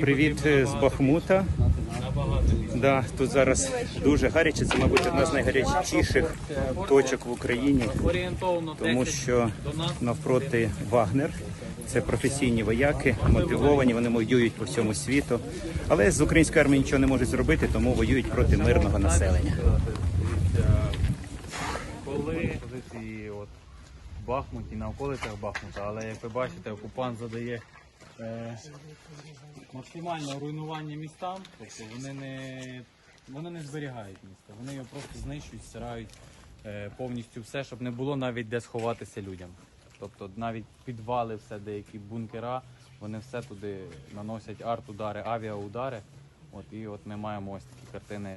Привіт е, з Бахмута. Да, тут зараз дуже гаряче. Це, мабуть, одна з найгарячіших точок в Україні, тому що навпроти Вагнер. Це професійні вояки, мотивовані, вони воюють по всьому світу. Але з української армії нічого не можуть зробити, тому воюють проти мирного населення. Коли от в Бахмуті, на околицях Бахмута, але як ви бачите, окупант задає е, максимальне руйнування містам, тобто вони не, вони не зберігають місто, вони його просто знищують, стирають е, повністю все, щоб не було навіть де сховатися людям. Тобто навіть підвали, все, деякі бункера, вони все туди наносять арт-удари, авіаудари. От, і от ми маємо ось такі картини.